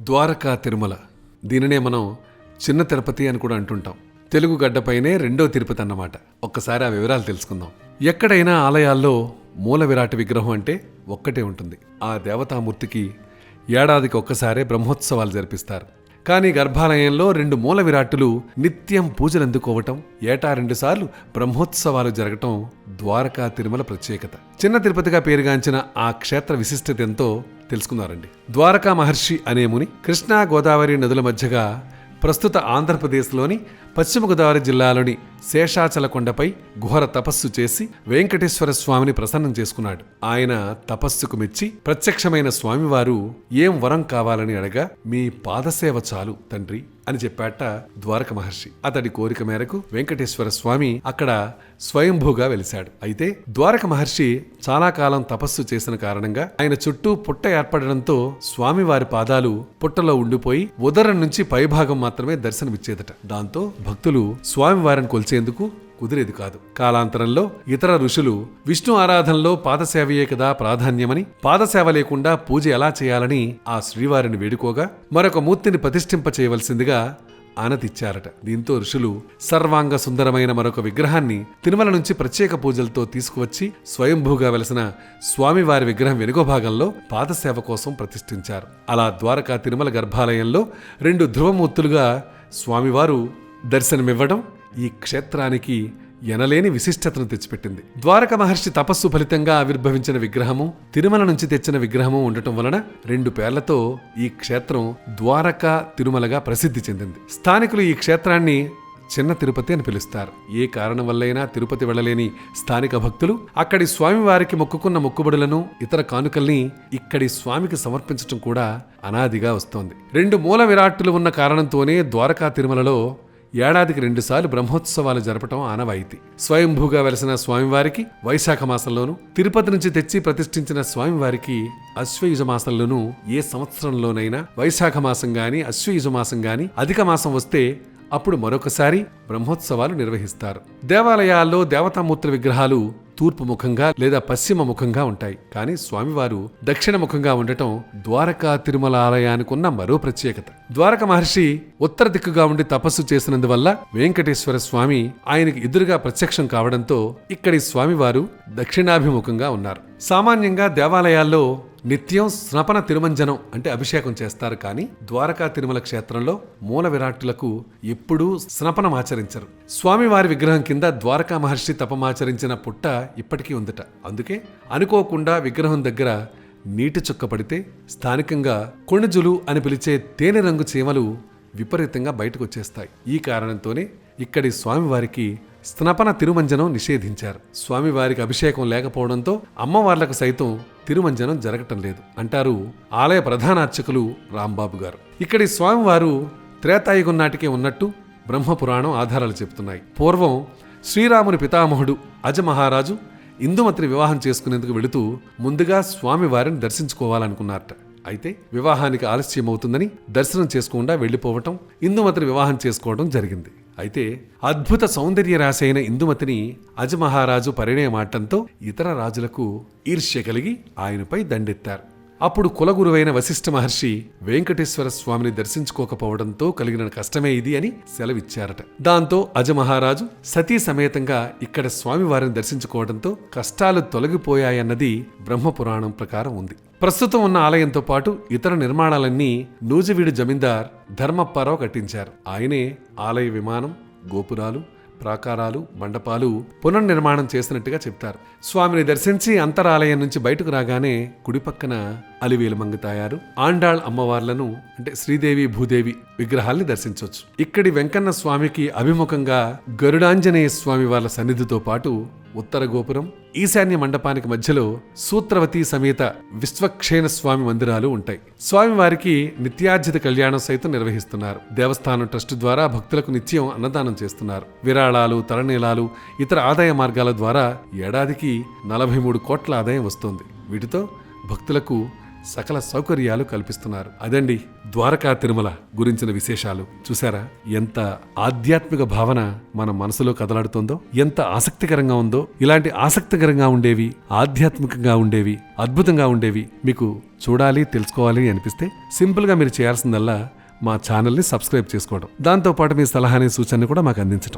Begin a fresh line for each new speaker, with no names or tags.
ద్వారకా తిరుమల. దీనినే మనం చిన్న తిరుపతి అని కూడా అంటుంటాం. తెలుగు గడ్డపైనే రెండో తిరుపతి అన్నమాట. ఒక్కసారి ఆ వివరాలు తెలుసుకుందాం. ఎక్కడైనా ఆలయాల్లో మూల విరాట విగ్రహం అంటే ఒక్కటే ఉంటుంది. ఆ దేవతామూర్తికి ఏడాదికి ఒక్కసారే బ్రహ్మోత్సవాలు జరిపిస్తారు. కానీ గర్భాలయంలో రెండు మూల విరాట్టులు నిత్యం పూజలు అందుకోవటం ఏటా రెండుసార్లు బ్రహ్మోత్సవాలు జరగటం ద్వారకా తిరుమల ప్రత్యేకత. చిన్న తిరుపతిగా పేరుగాంచిన ఆ క్షేత్ర విశిష్టత ఎంతో తెలుసుకున్నారండి. ద్వారకా మహర్షి అనే ముని కృష్ణా గోదావరి నదుల మధ్యగా ప్రస్తుత ఆంధ్రప్రదేశ్లోని పశ్చిమ గోదావరి జిల్లాలోని శేషాచల కొండపై ఘోర తపస్సు చేసి వెంకటేశ్వర స్వామిని ప్రసన్నం చేసుకున్నాడు. ఆయన తపస్సుకు మెచ్చి ప్రత్యక్షమైన స్వామివారు ఏం వరం కావాలని అడగా మీ పాదసేవ చాలు తండ్రి. అని చెప్పాట ద్వారక మహర్షి. అతడి కోరిక మేరకు వెంకటేశ్వర స్వామి అక్కడ స్వయంభూగా వెలిశాడు. అయితే ద్వారక మహర్షి చాలా కాలం తపస్సు చేసిన కారణంగా ఆయన చుట్టూ పుట్ట ఏర్పడడంతో స్వామివారి పాదాలు పుట్టలో ఉండిపోయి ఉదరం నుంచి పైభాగం మాత్రమే దర్శనమిచ్చేదట. దాంతో భక్తులు స్వామివారిని కొలిచేందుకు కుదిరేది కాదు. కాలాంతరంలో ఇతర ఋషులు విష్ణు ఆరాధనలో పాదసేవయే కదా ప్రాధాన్యమని పాదసేవ లేకుండా పూజ ఎలా చేయాలని ఆ శ్రీవారిని వేడుకోగా మరొక మూర్తిని ప్రతిష్ఠింప చేయవలసిందిగా ఆనతిచ్చారట. దీంతో ఋషులు సర్వాంగ సుందరమైన మరొక విగ్రహాన్ని తిరుమల నుంచి ప్రత్యేక పూజలతో తీసుకువచ్చి స్వయంభూగా వెలసిన స్వామివారి విగ్రహం వెనుక భాగంలో పాదసేవ కోసం ప్రతిష్ఠించారు. అలా ద్వారకా తిరుమల గర్భాలయంలో రెండు ధ్రువమూర్తులుగా స్వామివారు దర్శనమివ్వడం ఈ క్షేత్రానికి ఎనలేని విశిష్టతను తెచ్చిపెట్టింది. ద్వారక మహర్షి తపస్సు ఫలితంగా ఆవిర్భవించిన విగ్రహము తిరుమల నుంచి తెచ్చిన విగ్రహము ఉండటం వలన రెండు పేర్లతో ఈ క్షేత్రం ద్వారకా తిరుమలగా ప్రసిద్ధి చెందింది. స్థానికులు ఈ క్షేత్రాన్ని చిన్న తిరుపతి అని పిలుస్తారు. ఏ కారణం వల్లైనా తిరుపతి వెళ్ళలేని స్థానిక భక్తులు అక్కడి స్వామివారికి మొక్కుకున్న మొక్కుబడులను ఇతర కానుకల్ని ఇక్కడి స్వామికి సమర్పించడం కూడా అనాదిగా వస్తోంది. రెండు మూల విరాట్టులు ఉన్న కారణంతోనే ద్వారకా తిరుమలలో ఏడాదికి రెండుసార్లు బ్రహ్మోత్సవాలు జరపటం ఆనవాయితీ. స్వయంభూగా వెలసిన స్వామివారికి వైశాఖ మాసంలోనూ తిరుపతి నుంచి తెచ్చి ప్రతిష్ఠించిన స్వామివారికి అశ్వయుజ మాసంలోనూ ఏ సంవత్సరంలోనైనా వైశాఖ మాసం గాని అశ్వయుజ మాసం గాని అధిక మాసం వస్తే అప్పుడు మరొకసారి బ్రహ్మోత్సవాలు నిర్వహిస్తారు. దేవాలయాల్లో దేవతామూర్తుల విగ్రహాలు తూర్పు ముఖంగా లేదా పశ్చిమ ముఖంగా ఉంటాయి. కానీ స్వామివారు దక్షిణ ముఖంగా ఉండటం ద్వారకా తిరుమల ఆలయానికి ఉన్న మరో ప్రత్యేకత. ద్వారక మహర్షి ఉత్తర దిక్కుగా ఉండి తపస్సు చేసినందువల్ల వెంకటేశ్వర స్వామి ఆయనకి ఎదురుగా ప్రత్యక్షం కావడంతో ఇక్కడి స్వామివారు దక్షిణాభిముఖంగా ఉన్నారు. సామాన్యంగా దేవాలయాల్లో నిత్యం స్నపన తిరుమంజనం అంటే అభిషేకం చేస్తారు కానీ ద్వారకా తిరుమల క్షేత్రంలో మూల విరాట్టులకు ఎప్పుడూ స్నపనం ఆచరించరు. స్వామివారి విగ్రహం కింద ద్వారకా మహర్షి తపమాచరించిన పుట్ట ఇప్పటికీ ఉందట. అందుకే అనుకోకుండా విగ్రహం దగ్గర నీటి చుక్క పడితే స్థానికంగా కొణుజులు అని పిలిచే తేనె రంగు చీమలు విపరీతంగా బయటకు వచ్చేస్తాయి. ఈ కారణంతోనే ఇక్కడి స్వామివారికి స్నపన తిరుమంజనం నిషేధించారు. స్వామివారికి అభిషేకం లేకపోవడంతో అమ్మవార్లకు సైతం తిరుమంజనం జరగటం లేదు. అంటారు ఆలయ ప్రధాన అర్చకులు రాంబాబు గారు. ఇక్కడి స్వామివారు త్రేతాయుగం నాటికే ఉన్నట్టు బ్రహ్మపురాణం ఆధారాలు చెబుతున్నాయి. పూర్వం శ్రీరాముని పితామహుడు అజమహారాజు ఇందుమతిని వివాహం చేసుకునేందుకు వెళుతూ ముందుగా స్వామివారిని దర్శించుకోవాలనుకున్నారట. అయితే వివాహానికి ఆలస్యం అవుతుందని దర్శనం చేసుకోకుండా వెళ్ళిపోవటం ఇందుమతిని వివాహం చేసుకోవడం జరిగింది. అయితే అద్భుత సౌందర్య రాశి అయిన ఇందుమతిని అజమహారాజు పరిణయమాటంతో ఇతర రాజులకు ఈర్ష్య కలిగి ఆయనపై దండెత్తారు. అప్పుడు కులగురువైన వశిష్ఠ మహర్షి వెంకటేశ్వర స్వామిని దర్శించుకోకపోవడంతో కలిగిన కష్టమే ఇది అని సెలవిచ్చారట. దాంతో అజమహారాజు సతీ సమేతంగా ఇక్కడ స్వామివారిని దర్శించుకోవడంతో కష్టాలు తొలగిపోయాయన్నది బ్రహ్మపురాణం ప్రకారం ఉంది. ప్రస్తుతం ఉన్న ఆలయంతో పాటు ఇతర నిర్మాణాలన్నీ నూజివీడు జమీందార్ ధర్మప్పారావు కట్టించారు. ఆయనే ఆలయ విమానం గోపురాలు ప్రాకారాలు మండపాలు పునర్నిర్మాణం చేసినట్టుగా చెప్తారు. స్వామిని దర్శించి అంతరాలయం నుంచి బయటకు రాగానే కుడిపక్కన అలివేలు మంగతాయారు ఆండాళ్ అమ్మవార్లను అంటే శ్రీదేవి భూదేవి విగ్రహాల్ని దర్శించవచ్చు ఇక్కడి వెంకన్న స్వామికి అభిముఖంగా గరుడాంజనేయ స్వామి వాళ్ళ సన్నిధితో పాటు ఉత్తర గోపురం ఈశాన్య మండపానికి మధ్యలో సూత్రవతి సమేత విశ్వక్షేణ స్వామి మందిరాలు ఉంటాయి. స్వామివారికి నిత్యార్జిత కళ్యాణం సైతం నిర్వహిస్తున్నారు. దేవస్థానం ట్రస్ట్ ద్వారా భక్తులకు నిత్యం అన్నదానం చేస్తున్నారు. విరాళాలు తరణీలాలు ఇతర ఆదాయ మార్గాల ద్వారా ఏడాదికి నలభై మూడు కోట్ల ఆదాయం వస్తోంది. వీటితో భక్తులకు సకల సౌకర్యాలు కల్పిస్తున్నారు. అదండి ద్వారకా తిరుమల గురించిన విశేషాలు. చూసారా ఎంత ఆధ్యాత్మిక భావన మన మనసులో కదలాడుతోందో ఎంత ఆసక్తికరంగా ఉందో ఇలాంటి ఆసక్తికరంగా ఉండేవి ఆధ్యాత్మికంగా ఉండేవి అద్భుతంగా ఉండేవి మీకు చూడాలి తెలుసుకోవాలి అనిపిస్తే సింపుల్గా మీరు చేయాల్సిందల్లా మా ఛానల్ని సబ్స్క్రైబ్ చేసుకోవడం. దాంతోపాటు మీ సలహాని సూచనని కూడా మాకు అందించడం